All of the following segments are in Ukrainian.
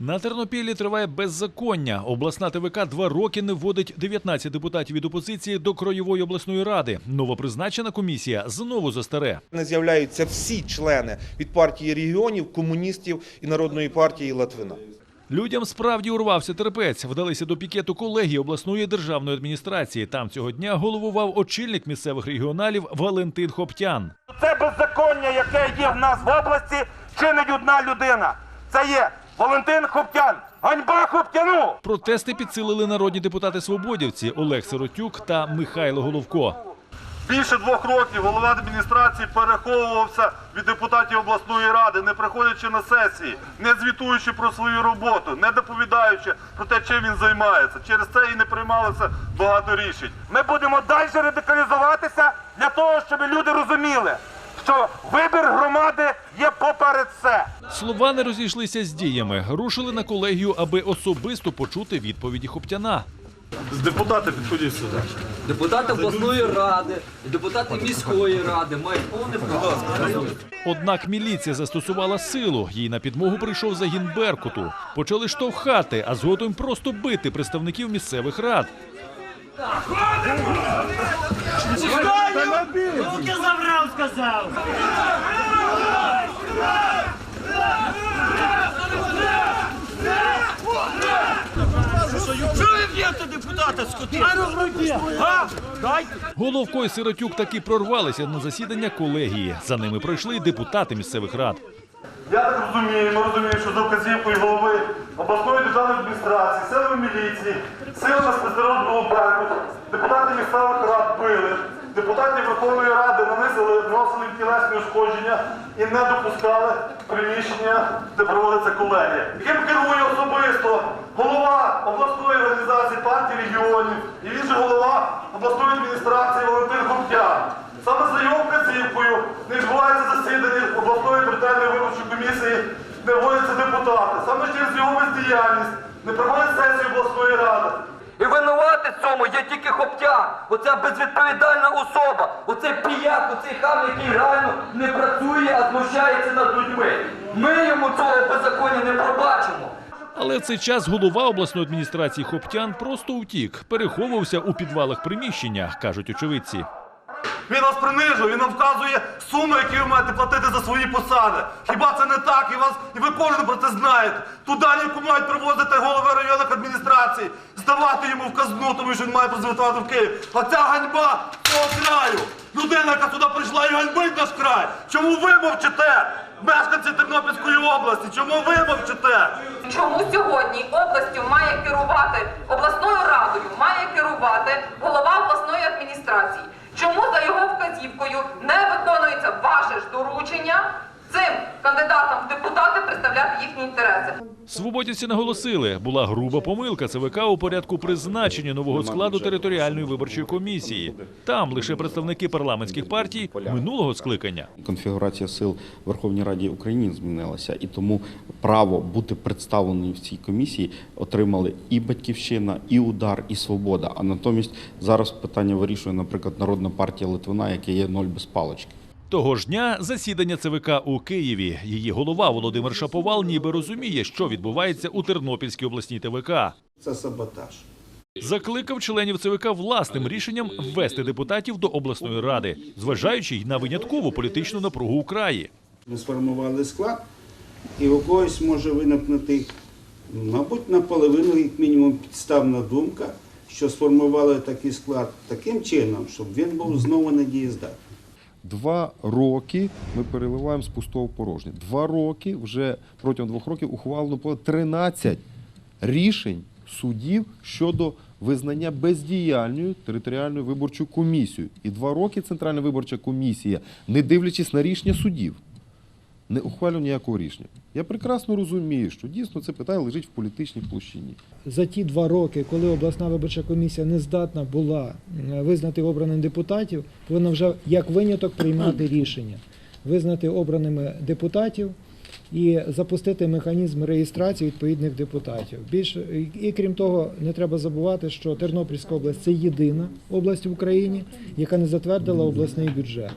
На Тернопіллі триває беззаконня. Обласна ТВК два роки не вводить 19 депутатів від опозиції до Краєвої обласної ради. Новопризначена комісія знову застаре. Не з'являються всі члени від партії регіонів, комуністів і народної партії Латвина. Людям справді урвався терпець. Вдалися до пікету колегії обласної державної адміністрації. Там цього дня головував очільник місцевих регіоналів Валентин Хоптян. Це беззаконня, яке є в нас в області, чинить одна людина. Це є Валентин Хоптян. Ганьба Хоптяну! Протести підсилили народні депутати свободівці Олег Сиротюк та Михайло Головко. Більше двох років голова адміністрації переховувався від депутатів обласної ради, не приходячи на сесії, не звітуючи про свою роботу, не доповідаючи про те, чим він займається. Через це і не приймалося багато рішень. Ми будемо далі радикалізуватися для того, щоб люди розуміли, що вибір громади є поперед все. Слова не розійшлися з діями. Рушили на колегію, аби особисто почути відповіді Хоптяна. Депутати підходять сюди. Депутати обласної ради, депутати міської ради мають повне право. Однак міліція застосувала силу. Їй на підмогу прийшов загін Беркуту. Почали штовхати, а згодом просто бити представників місцевих рад. Руки забрав, сказав. Головко і Сиротюк таки прорвалися на засідання колегії. За ними пройшли депутати місцевих рад. Я так розумію, ми розуміємо, що за вказівкою голови обласної державної адміністрації, силами міліції, силами спецдорожного Беркут, депутати місцевих рад депутатів Верховної Ради наносили їм тілесні ушкодження і не допускали приміщення, де проводиться колегія. Яким керує особисто голова обласної організації партії регіонів і він же голова обласної адміністрації Валентин Хоптян. Саме за його вказівкою не відбувається засідання обласної територіальної виборчої комісії, не вводяться депутати. Саме через його бездіяльність не проводять сесію обласної ради. І винувати в цьому є тільки Хоптян. Оця безвідповідальна особа, оцей піяк, оцей хам, який реально не працює, а знущається над людьми. Ми йому цього беззаконня не пробачимо. Але в цей час голова обласної адміністрації Хоптян просто утік, переховувався у підвалах приміщення, кажуть очевидці. Він нас принижує, він нам вказує суми, які ви маєте платити за свої посади. Хіба це не так? І вас і ви кожен про це знаєте. Ту даніку мають привозити голови районних адміністрацій, здавати йому в казну, тому що він має презентувати в Київ. А ця ганьба того краю. Людина, яка сюди прийшла і ганьбить наш край. Чому ви мовчите? Мешканці Тернопільської області, чому ви мовчите? Чому сьогодні областю має керувати обласною радою, має керувати голова обласної адміністрації? Чому за його вказівкою не виконується ваше ж доручення цим кандидатам в депутати представляти їхні інтереси? Свободівці наголосили, була груба помилка ЦВК у порядку призначення нового складу територіальної виборчої комісії. Там лише представники парламентських партій минулого скликання. Конфігурація сил в Верховній Раді України змінилася, і тому право бути представленим в цій комісії отримали і Батьківщина, і удар, і свобода. А натомість зараз питання вирішує, наприклад, Народна партія Литвина, яке є ноль без палочки. Того ж дня засідання ЦВК у Києві. Її голова Володимир Шаповал ніби розуміє, що відбувається у Тернопільській обласній ТВК. Це саботаж. Закликав членів ЦВК власним рішенням ввести депутатів до обласної ради, зважаючи й на виняткову політичну напругу у краї. Ми сформували склад, і у когось може виникнути, мабуть, наполовину, як мінімум, підставна думка, що сформували такий склад таким чином, щоб він був знову недієздатний. Два роки ми переливаємо з пустого в порожнє. Два роки вже протягом двох років ухвалено по 13 рішень судів щодо визнання бездіяльною територіальною виборчою комісією. І два роки Центральна виборча комісія, не дивлячись на рішення судів, не ухвалював ніякого рішення. Я прекрасно розумію, що дійсно це питання лежить в політичній площині. за ті два роки, коли обласна виборча комісія не здатна була визнати обраним депутатів, повинна вже як виняток приймати рішення, визнати обраними депутатів і запустити механізм реєстрації відповідних депутатів. Більше і крім того, не треба забувати, що Тернопільська область це єдина область в Україні, яка не затвердила обласний бюджет.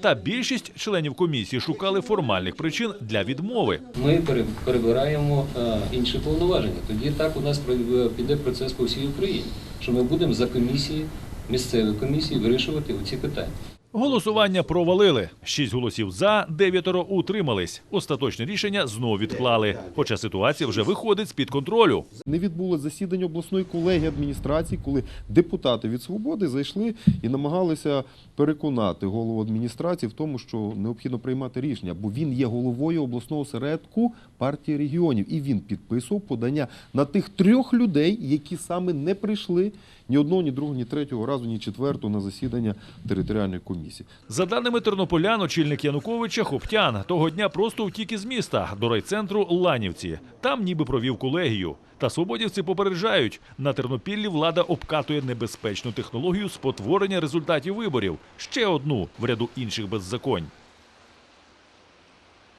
Та більшість членів комісії шукали формальних причин для відмови. Ми перебираємо е, інші повноваження. Тоді так у нас піде процес по всій Україні, що ми будемо за комісії, місцеві комісії вирішувати оці питання. Голосування провалили. Шість голосів за, дев'ятеро утримались. Остаточне рішення знову відклали. Хоча ситуація вже виходить з-під контролю. Не відбулося засідання обласної колегії адміністрації, коли депутати від свободи зайшли і намагалися переконати голову адміністрації в тому, що необхідно приймати рішення, бо він є головою обласного осередку партії регіонів, і він підписував подання на тих трьох людей, які саме не прийшли ні одного, ні другого, ні третього разу, ні четвертого на засідання територіальної комісії. За даними тернополян, очільник Януковича Хоптян того дня просто втік із міста до райцентру Ланівці. Там ніби провів колегію. Та свободівці попереджають, на Тернопіллі влада обкатує небезпечну технологію спотворення результатів виборів. Ще одну в ряду інших беззаконь.